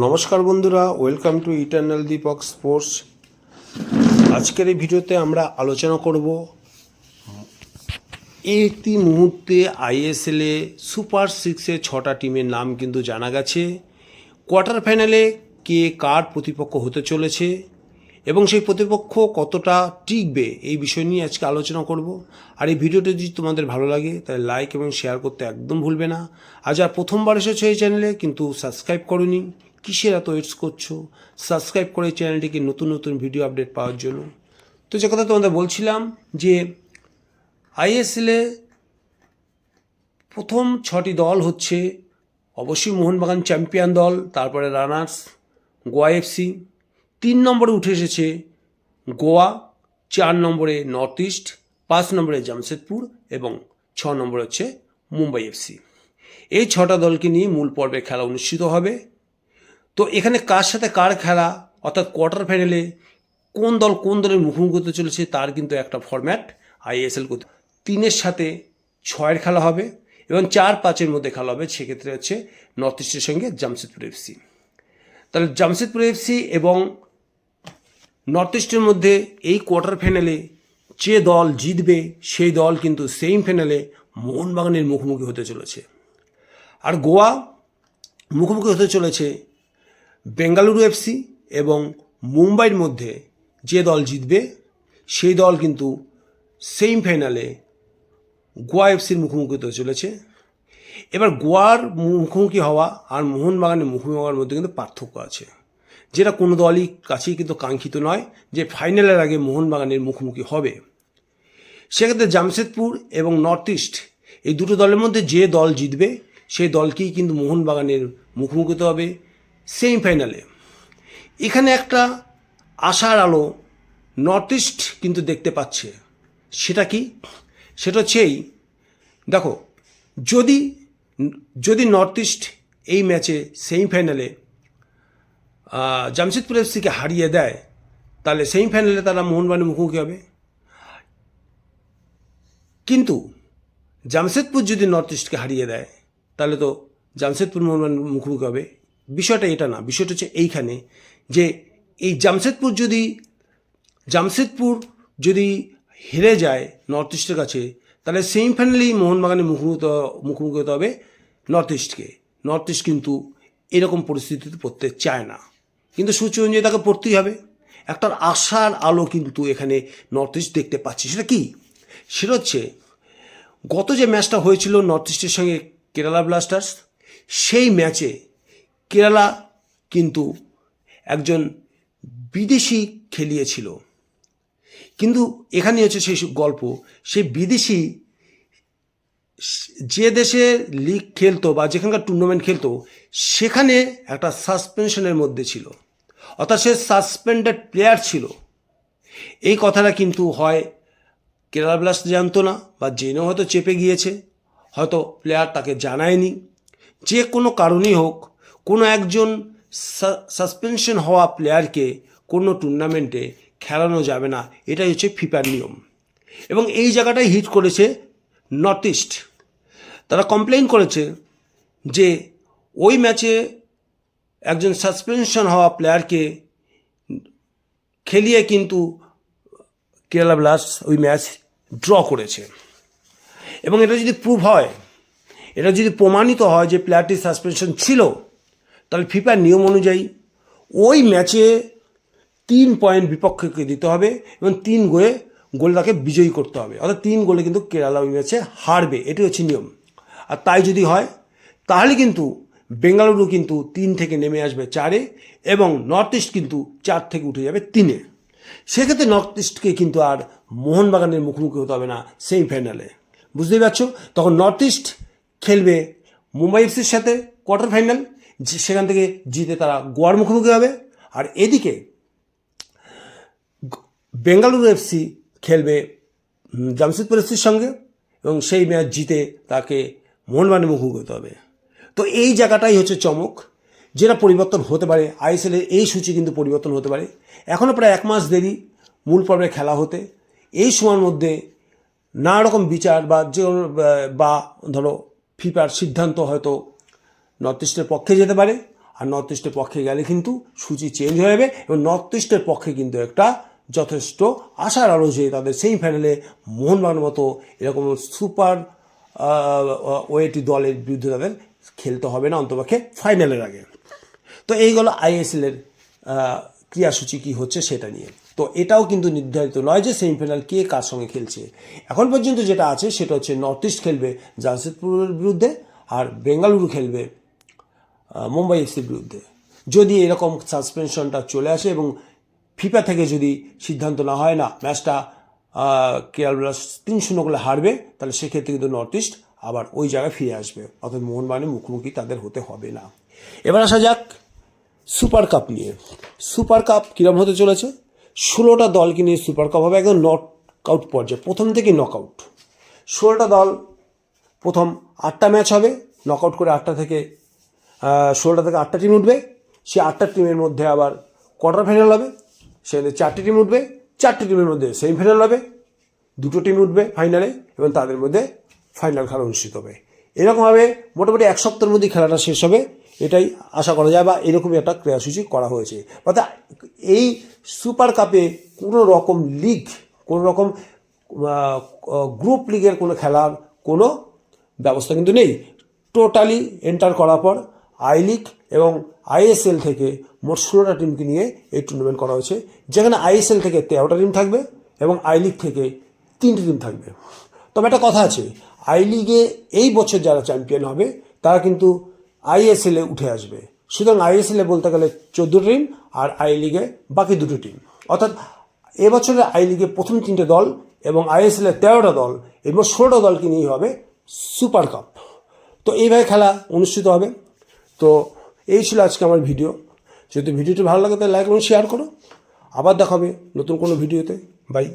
নমস্কার বন্ধুরা welcome to eternal Deepak sports আজকের এই ভিডিওতে আমরা আলোচনা করব একটি মুহূর্তে আইএসএলে সুপার সিক্সের ছটা টিমের নাম কিন্তু জানা গেছে। কোয়ার্টার ফাইনালে কে কার প্রতিপক্ষ হতে চলেছে এবং সেই প্রতিপক্ষ কতটা টিকবে এই বিষয় নিয়ে আজকে আলোচনা করব। আর এই ভিডিওটা যদি তোমাদের ভালো লাগে, তাহলে লাইক এবং শেয়ার করতে একদম ভুলবে না। আর প্রথমবার এসেছ এই চ্যানেলে কিন্তু সাবস্ক্রাইব করনি কিসের এত ওয়েটস করছ? সাবস্ক্রাইব করে চ্যানেলটিকে নতুন নতুন ভিডিও আপডেট পাওয়ার জন্য। তো যে কথা তোমাদের বলছিলাম যে আইএসএলে প্রথম ছটি দল হচ্ছে অবশ্যই মোহনবাগান চ্যাম্পিয়ন দল, তারপরে রানার্স গোয়া এফসি তিন নম্বরে উঠে এসেছে গোয়া, চার নম্বরে নর্থ ইস্ট পাঁচ নম্বরে জামশেদপুর এবং ছ নম্বরে হচ্ছে মুম্বাই এফসি এই ছটা দলকে নিয়ে মূল পর্বে খেলা অনুষ্ঠিত হবে। তো এখানে কার সাথে কার খেলা, অর্থাৎ কোয়ার্টার ফাইনালে কোন দল কোন দলের মুখোমুখি হতে চলেছে তার কিন্তু একটা ফরম্যাট আইএসএল করতে তিনের সাথে ছয়ের খেলা হবে এবং চার পাঁচের মধ্যে খেলা হবে। সেক্ষেত্রে হচ্ছে নর্থ ইস্টের সঙ্গে জামশেদপুর এফসি তাহলে জামশেদপুর এফসি এবং নর্থ ইস্টের মধ্যে এই কোয়ার্টার ফাইনালে যে দল জিতবে, সেই দল কিন্তু সেমি ফাইনালে মোহনবাগানের মুখোমুখি হতে চলেছে। আর গোয়া মুখোমুখি হতে চলেছে বেঙ্গালুরু এফসি এবং মুম্বাইয়ের মধ্যে যে দল জিতবে, সেই দল কিন্তু সেমিফাইনালে গোয়া এফসির মুখোমুখি হতে চলেছে। এবার গোয়ার মুখোমুখি হওয়া আর মোহনবাগানের মুখোমুখি হওয়ার মধ্যে কিন্তু পার্থক্য আছে। যেটা কোনো দলই কাছেই কিন্তু কাঙ্ক্ষিত নয় যে ফাইনালের আগে মোহনবাগানের মুখোমুখি হবে। সেক্ষেত্রে জামশেদপুর এবং নর্থ ইস্ট এই দুটো দলের মধ্যে যে দল জিতবে, সেই দলকেই কিন্তু মোহনবাগানের মুখোমুখি হতে হবে। সেমিফাইনালে এখানে একটা আশার আলো নর্থ ইস্ট কিন্তু দেখতে পাচ্ছে। সেটা কি? সেটা হচ্ছে এই। দেখো, যদি যদি নর্থ ইস্ট এই ম্যাচে সেমিফাইনালে জামশেদপুর এফসিকে হারিয়ে দেয়, তাহলে সেমিফাইনালে তারা মোহনবাগানের মুখোমুখি হবে। কিন্তু জামশেদপুর যদি নর্থ ইস্টকে হারিয়ে দেয়, তাহলে তো জামশেদপুর মোহনবাগান মুখোমুখি হবে। বিষয়টা এটা না, বিষয়টা হচ্ছে এইখানে যে এই জামশেদপুর যদি জামশেদপুর যদি হেরে যায় নর্থ ইস্টের কাছে, তাহলে সেমিফাইনালেই মোহনবাগানের মুখোমুখি মুখোমুখি হতে হবে নর্থ ইস্টকে নর্থ ইস্ট কিন্তু এরকম পরিস্থিতিতে পড়তে চায় না। কিন্তু অনুযায়ী তাকে পড়তেই হবে। একটা আশার আলো কিন্তু এখানে নর্থ ইস্ট দেখতে পাচ্ছি। সেটা কি? সেটা হচ্ছে, গত যে ম্যাচটা হয়েছিল নর্থ ইস্টের সঙ্গে কেরালা ব্লাস্টার্স সেই ম্যাচে কেরালা কিন্তু একজন বিদেশি খেলিয়েছিল। কিন্তু এখানে হচ্ছে সেই গল্প, সেই বিদেশি যে দেশে লিগ খেলতো বা যেখানকার টুর্নামেন্ট খেলতো, সেখানে একটা সাসপেনশনের মধ্যে ছিল। অর্থাৎ সে সাসপেন্ডেড প্লেয়ার ছিল। এই কথাটা কিন্তু হয় কেরালা ব্লাস্ট জানতো না বা জেনেও হয়তো চেপে গিয়েছে, হয়তো প্লেয়ার তাকে জানায়নি। যে কোনো কারণেই হোক কোনো একজন সাসপেনশন হওয়া প্লেয়ারকে কোনো টুর্নামেন্টে খেলানো যাবে না। এটাই হচ্ছে ফিফার নিয়ম। এবং এই জায়গাটাই হিট করেছে নর্থ ইস্ট তারা কমপ্লেন করেছে যে ওই ম্যাচে একজন সাসপেনশন হওয়া প্লেয়ারকে খেলিয়ে কিন্তু কেরালা ব্লাস্ট ওই ম্যাচ ড্র করেছে। এবং এটা যদি প্রুভ হয়, এটা যদি প্রমাণিত হয় যে প্লেয়ারটির সাসপেনশন ছিল তাহলে ফিফার নিয়ম অনুযায়ী ওই ম্যাচে তিন পয়েন্ট বিপক্ষকে দিতে হবে এবং তিন গোলে গোলটাকে বিজয়ী করতে হবে। অর্থাৎ তিন গোলে কিন্তু কেরালা ওই ম্যাচে হারবে। এটি হচ্ছে নিয়ম। আর তাই যদি হয়, তাহলে কিন্তু বেঙ্গালুরু কিন্তু তিন থেকে নেমে আসবে চারে এবং নর্থ ইস্ট কিন্তু চার থেকে উঠে যাবে তিনে। সেক্ষেত্রে নর্থ ইস্টকে কিন্তু আর মোহনবাগানের মুখোমুখি হতে হবে না সেমিফাইনালে। বুঝতেই পারছ? তখন নর্থ ইস্ট খেলবে মুম্বাই এফসির সাথে কোয়ার্টার ফাইনাল। সেখান থেকে জিতে তারা গোয়ার মুখোমুখি হবে। আর এদিকে বেঙ্গালুরু এফসি খেলবে জামশেদপুর এফসির সঙ্গে এবং সেই ম্যাচ জিতে তাকে মোহনবাগানের মুখোমুখি হতে হবে। তো এই জায়গাটাই হচ্ছে চমক, যেটা পরিবর্তন হতে পারে। আইএসএলের এই সূচি কিন্তু পরিবর্তন হতে পারে। এখনও প্রায় এক মাস দেরি মূল পর্বে খেলা হতে। এই সময়ের মধ্যে নানা রকম বিচার বা যে বা ধরো ফিফার সিদ্ধান্ত হয়তো নর্থ ইস্টের পক্ষে যেতে পারে, আর নর্থ ইস্টের পক্ষে গেলে কিন্তু সূচি চেঞ্জ হয়ে যাবে এবং নর্থ ইস্টের পক্ষে কিন্তু একটা যথেষ্ট আশার আলো যে তাদের সেমিফাইনালে মোহনবাগানের মতো এরকম সুপার ওয়েটি দলের বিরুদ্ধে তাদের খেলতে হবে না অন্তপক্ষে ফাইনালের আগে। তো এইগুলো আইএসএলের ক্রিয়াসূচি কী হচ্ছে সেটা নিয়ে। তো এটাও কিন্তু নির্ধারিত নয় যে সেমিফাইনাল কে কার সঙ্গে খেলছে। এখন পর্যন্ত যেটা আছে সেটা হচ্ছে নর্থ ইস্ট খেলবে জামশেদপুরের বিরুদ্ধে, আর বেঙ্গালুরু খেলবে মুম্বাই এফসির বিরুদ্ধে। যদি এরকম সাসপেনশনটা চলে আসে এবং ফিফা থেকে যদি সিদ্ধান্ত না হয় না, ম্যাচটা কেরল ব্লাস্ট তিন শূন্য করে হারবে, তাহলে সেক্ষেত্রে কিন্তু নর্থ ইস্ট আবার ওই জায়গায় ফিরে আসবে। অর্থাৎ মোহনবাগানের মুখোমুখি তাদের হতে হবে না। এবার আসা যাক সুপার কাপ নিয়ে। সুপার কাপ কীরকম হতে চলেছে? ষোলোটা দলকে নিয়ে সুপার কাপ হবে? একদম নক আউট পর্যায়ে। প্রথম থেকে নক আউট ষোলোটা দল প্রথম আটটা ম্যাচ হবে। নক আউট করে আটটা থেকে ষোলোটা থেকে আটটা টিম উঠবে। সে আটটা টিমের মধ্যে আবার কোয়ার্টার ফাইনাল হবে। সেখানে চারটে টিম উঠবে। চারটে টিমের মধ্যে সেমিফাইনাল হবে। দুটো টিম উঠবে ফাইনালে এবং তাদের মধ্যে ফাইনাল খেলা অনুষ্ঠিত হবে। এরকমভাবে মোটামুটি এক সপ্তাহের মধ্যেই খেলাটা শেষ হবে। এটাই আশা করা যায় বা এরকমই একটা ক্রীড়াসূচি করা হয়েছে। অর্থাৎ এই সুপার কাপে কোনো রকম লিগ কোনো রকম গ্রুপ লিগের কোনো খেলার কোনো ব্যবস্থা কিন্তু নেই। টোটালি এন্টার করার পর আই লিগ এবং আইএসএল থেকে মোট ষোলোটা টিমকে নিয়ে এই টুর্নামেন্ট করা হয়েছে, যেখানে আইএসএল থেকে তেরোটা টিম থাকবে এবং আই লিগ থেকে তিনটে টিম থাকবে। তবে একটা কথা আছে, আই লিগে এই বছর যারা চ্যাম্পিয়ন হবে, তারা কিন্তু আইএসএলে উঠে আসবে। সুতরাং আইএসএলে বলতে গেলে চোদ্দ টিম আর আই লিগে বাকি দুটো টিম। অর্থাৎ এবছরের আই লিগে প্রথম তিনটে দল এবং আইএসএলের তেরোটা দল এবং ষোলোটা দলকে নিয়ে হবে সুপার কাপ। তো এইভাবে খেলা অনুষ্ঠিত হবে। তো এই ছিল আজকে আমার ভিডিও। যদি ভিডিওটি ভালো লাগে তাহলে লাইক এবং শেয়ার করো। আবার দেখাবে নতুন কোনো ভিডিওতে। বাই